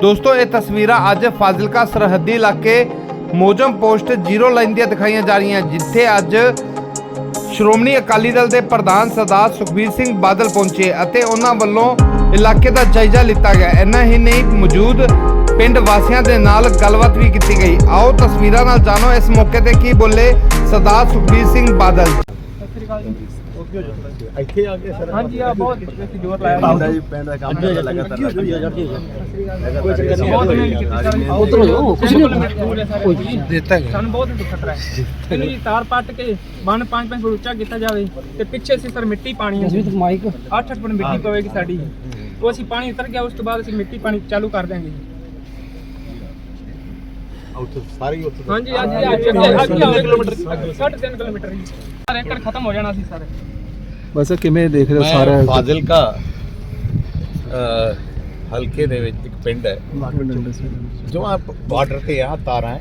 ਦੋਸਤੋ, ਇਹ ਤਸਵੀਰਾਂ ਅੱਜ ਫਾਜ਼ਿਲਕਾ ਸਰਹੱਦੀ ਇਲਾਕੇ ਮੋਜਮ ਪੋਸਟ ਜ਼ੀਰੋ ਲਾਈਨ ਦੀਆਂ ਦਿਖਾਈਆਂ ਜਾ ਰਹੀਆਂ, ਜਿੱਥੇ ਅੱਜ ਸ਼੍ਰੋਮਣੀ ਅਕਾਲੀ ਦਲ ਦੇ ਪ੍ਰਧਾਨ ਸਰਦਾਰ ਸੁਖਬੀਰ ਸਿੰਘ ਬਾਦਲ ਪਹੁੰਚੇ ਅਤੇ ਉਹਨਾਂ ਵੱਲੋਂ ਇਲਾਕੇ ਦਾ ਜਾਇਜ਼ਾ ਲਿੱਤਾ ਗਿਆ। ਇੰਨਾ ਹੀ ਨਹੀਂ, ਮੌਜੂਦ ਪਿੰਡ ਵਾਸੀਆਂ ਦੇ ਨਾਲ ਗੱਲਬਾਤ ਵੀ ਕੀਤੀ ਗਈ। ਆਓ, ਤਸਵੀਰਾਂ ਨਾਲ ਜਾਣੋ ਇਸ ਮੌਕੇ ਤੇ ਕੀ ਬੋਲੇ ਸਰਦਾਰ ਸੁਖਬੀਰ ਸਿੰਘ ਬਾਦਲ। ਸਤਿ ਸ਼੍ਰੀ ਅਕਾਲ ਇੱਥੇ ਆ ਕੇ ਸਰ ਹਾਂਜੀ ਆ ਬਹੁਤ ਅਸੀਂ ਜ਼ੋਰ ਲਾਇਆ ਆਉਂਦਾ ਜੀ ਪਿੰਡ ਦਾ ਕੰਮ ਹੈ ਲਗਾਤਾਰ ਬਹੁਤ ਮਿਹਨਤ ਕੀਤੀ ਸਰ ਉਧਰ ਹੋ ਕੁਝ ਨਹੀਂ ਦਿੱਤਾ ਸਾਨੂੰ ਬਹੁਤ ਦਿੱਕਤ ਹੈ। ਇਹਨੂੰ ਜੀ ਤਾਰ ਪੱਟ ਕੇ ਬੰਨ 5-5 ਫੁੱਟ ਉੱਚਾ ਕੀਤਾ ਜਾਵੇ ਤੇ ਪਿੱਛੇ ਸੀ ਸਰ ਮਿੱਟੀ ਪਾਣੀ ਹੈ ਮਾਈਕ। 8-8 ਫੁੱਟ ਮਿੱਟੀ ਪਵੇਗੀ ਸਾਡੀ। ਉਹ ਅਸੀਂ ਪਾਣੀ ਉਤਰ ਗਿਆ ਉਸ ਤੋਂ ਬਾਅਦ ਅਸੀਂ ਮਿੱਟੀ ਪਾਣੀ ਚਾਲੂ ਕਰ ਦਿਆਂਗੇ ਉੱਥੇ ਸਾਰੀ ਉੱਥੇ ਹਾਂਜੀ ਅੱਜ ਅੱਗੇ ਅੱਗੇ ਕਿਲੋਮੀਟਰ। 3.5 ਕਿਲੋਮੀਟਰ ਜੀ। ਸਰ ਏਕੜ ਖਤਮ ਹੋ ਜਾਣਾ ਸੀ ਸਰ। ਬਸ ਕਿਵੇਂ ਦੇਖ ਰਹੇ ਹੋ ਸਾਰਾ ਫਾਜ਼ਿਲਕਾ ਹਲਕੇ ਦੇ ਵਿੱਚ ਇੱਕ ਪਿੰਡ ਹੈ। ਜੋ ਆ ਬਾਰਡਰ ਤੇ ਆ ਤਾਰਾਂ ਹੈ।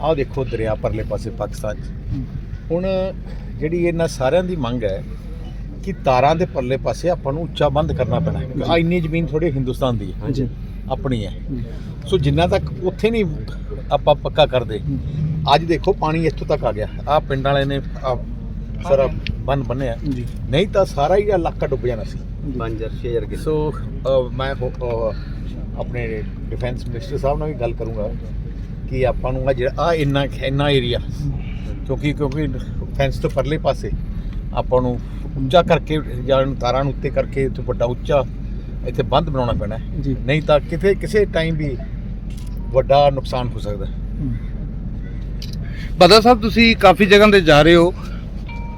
ਆਹ ਦੇਖੋ ਦਰਿਆ ਪਰਲੇ ਪਾਸੇ ਪਾਕਿਸਤਾਨ ਚ। ਹੁਣ ਜਿਹੜੀ ਇਹਨਾਂ ਸਾਰਿਆਂ ਦੀ ਮੰਗ ਹੈ ਕਿ ਤਾਰਾਂ ਦੇ ਪਰਲੇ ਪਾਸੇ ਆਪਾਂ ਨੂੰ ਉੱਚਾ ਬੰਦ ਕਰਨਾ ਪੈਣਾ ਆ ਇੰਨੀ ਜ਼ਮੀਨ ਥੋੜੀ ਹਿੰਦੁਸਤਾਨ ਦੀ। ਹੈ ਆਪਣੀ ਹੈ। ਸੋ ਜਿੰਨਾ ਤੱਕ ਉੱਥੇ ਨਹੀਂ ਆਪਾਂ ਪੱਕਾ ਕਰਦੇ ਅੱਜ ਦੇਖੋ ਪਾਣੀ ਇੱਥੋਂ ਤੱਕ ਆ ਗਿਆ। ਆ ਪਿੰਡ ਵਾਲੇ ਨੇ ਸਾਰਾ ਬੰਨ ਬੰਨਿਆ ਜੀ। ਨਹੀਂ ਤਾਂ ਸਾਰਾ ਹੀ ਇਲਾਕਾ ਡੁੱਬ ਜਾਣਾ ਸੀ। ਬੰਜਰ ਸ਼ੇਅਰ ਸੋ ਅਹ, ਮੈਂ ਹੋ- ਅਹ, ਆਪਣੇ ਡਿਫੈਂਸ ਮਿਨਿਸਟਰ ਸਾਹਿਬ ਨਾਲ ਵੀ ਗੱਲ ਕਰੂੰਗਾ ਕਿ ਆਪਾਂ ਨੂੰ ਆ ਜਿਹੜਾ ਆ ਇੰਨਾ ਇੰਨਾ ਏਰੀਆ ਕਿਉਂਕਿ ਕਿਉਂਕਿ ਫੈਂਸ ਤੋਂ ਪਰਲੇ ਪਾਸੇ ਆਪਾਂ ਨੂੰ ਉੱਚਾ ਕਰਕੇ ਜਾਂ ਤਾਰਾਂ ਨੂੰ ਉੱਤੇ ਕਰਕੇ ਇੱਥੇ ਵੱਡਾ ਉੱਚਾ ਇੱਥੇ ਬੰਦ ਬਣਾਉਣਾ ਪੈਣਾ ਹੈ। ਜੀ। ਨਹੀਂ ਤਾਂ ਕਿਤੇ ਕਿਸੇ ਟਾਈਮ ਵੀ ਵੱਡਾ ਨੁਕਸਾਨ ਹੋ ਸਕਦਾ ਹੈ। ਬਾਦਲ ਸਾਹਿਬ ਤੁਸੀਂ ਕਾਫੀ ਜਗ੍ਹਾ ਤੇ ਜਾ ਰਹੇ ਹੋ।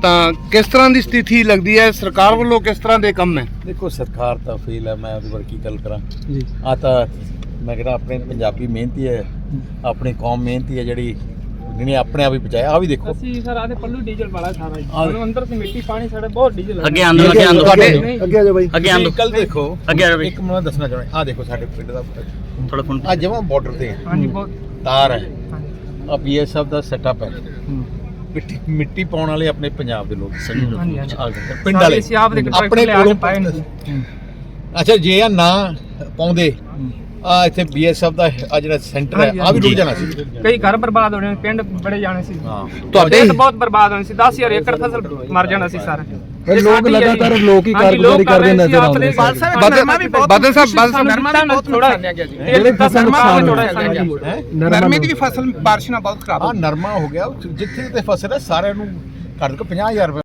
ਤਾਂ ਕਿਸ ਤਰ੍ਹਾਂ ਦੀ ਸਥਿਤੀ ਲੱਗਦੀ ਹੈ? ਸਰਕਾਰ ਵੱਲੋਂ ਕਿਸ ਤਰ੍ਹਾਂ ਦੇ ਕੰਮ ਹੈ ਦੇਖੋ ਸਰਕਾਰ ਤਾਂ ਫੇਲ ਹੈ ਮੈਂ ਉਹਦੇ ਬਾਰੇ ਕੀ ਗੱਲ ਕਰਾਂ? ਜੀ। ਆ ਤਾਂ ਮੈਂ ਕਹਿੰਦਾ ਆਪਣੇ ਪੰਜਾਬੀ ਮਿਹਨਤੀ ਹੈ ਆਪਣੀ ਕੌਮ ਮਿਹਨਤੀ ਹੈ ਜਿਹੜੀ ਜਿਹਨੇ ਆਪਣੇ ਆਪ ਹੀ ਬਚਾਇਆ। ਆ ਵੀ ਦੇਖੋ। ਅਸੀਂ ਸਰ ਆਦੇ ਪੱਲੂ ਡੀਜ਼ਲ ਵਾਲਾ ਸਾਰਾ ਜੀ। ਅੰਦਰ ਸੀ ਮਿੱਟੀ ਪਾਣੀ ਸਾਡਾ ਬਹੁਤ ਡੀਜ਼ਲ ਅੱਗੇ ਆਂਦੋ ਅੱਗੇ ਆਂਦੋ। ਤੁਹਾਡੇ- ਅੱਗੇ ਆ ਜਾ ਬਾਈ। ਅੱਗੇ ਆਂਦੋ। ਕੱਲ ਦੇਖੋ ਅੱਗੇ ਆ ਜਾਓ ਬਈ। ਇੱਕ ਮਿੰਟ ਮੈਂ ਦੱਸਣਾ ਚਾਹੁੰਦਾ। ਆ ਦੇਖੋ ਸਾਡੇ ਪਿੰਡ ਦਾ ਥੋੜਾ ਫੋਨ ਆ ਜਮਾ ਬਾਰਡਰ ਤੇ ਹੈ। ਹਾਂਜੀ ਬਹੁਤ ਤਾਰ ਹੈ। ਹਾਂਜੀ। ਆ ਬੀਐਸਐਫ ਦਾ ਸੈਟਅਪ ਹੈ। ਮਿੱਟੀ ਮਿੱਟੀ ਪਾਉਣ ਵਾਲੇ ਆਪਣੇ ਪੰਜਾਬ ਦੇ ਲੋਕ ਸਹੀ ਹਾਂਜੀ ਹਾਂਜੀ। ਆ ਗਏ, ਪਿੰਡ ਵਾਲੇ। ਅਸੀਂ ਆਪ ਦੇ ਆਪਣੇ ਟਰੈਕਟਰ ਲਿਆ ਕੇ ਕੋਲੋਂ ਪਾਏ ਨੇ। ਅੱਛਾ ਜੇ ਆ ਨਾ ਪਾਉਂਦੇ ਆ ਇੱਥੇ ਬੀਐਸਐਫ ਦਾ ਆ ਜਿਹੜਾ ਸੈਂਟਰ ਹੈ ਆ ਵੀ ਰੁਕ ਜਾਣਾ ਸੀ। ਕਈ ਘਰ ਬਰਬਾਦ ਹੋਣੇ ਪਿੰਡ ਬੜੇ ਜਾਣੇ ਸੀ। ਹਾਂ। ਤੁਹਾਡੇ ਪਿੰਡ ਬਹੁਤ ਬਰਬਾਦ ਹੋਣੇ ਸੀ 10000 ਏਕੜ ਫਸਲ ਮਰ ਜਾਣਾ ਸੀ ਸਰ। ਫਿਰ ਲੋਕ ਲਗਾਤਾਰ ਲੋਕ ਹੀ ਕਾਰਗੁਜ਼ਾਰੀ ਕਰਦੇ ਨਜ਼ਰ ਆਉਂਦੇ। ਬਾਦਲ ਬਾਦਲ ਸਾਹਿਬ ਬਾਦਲ ਸਾਹਿਬ ਨਰਮਾ ਵੀ ਬਹੁਤ ਥੋੜਾ ਗਿਆ ਜਿਹੜੇ ਫਸਲ ਨੁਕਸਾਨ ਥੋੜਾ ਹੈ। ਨਰਮੇ ਦੀ ਫਸਲ ਬਾਰਿਸ਼ ਨਾਲ ਬਹੁਤ ਖਰਾਬ ਆ ਨਰਮਾ ਹੋ ਗਿਆ ਜਿੱਥੇ ਤੇ ਫਸਲ ਹੈ ਸਾਰਿਆਂ ਨੂੰ ਘੱਟ ਤੋਂ 50000 ਰੁਪਏ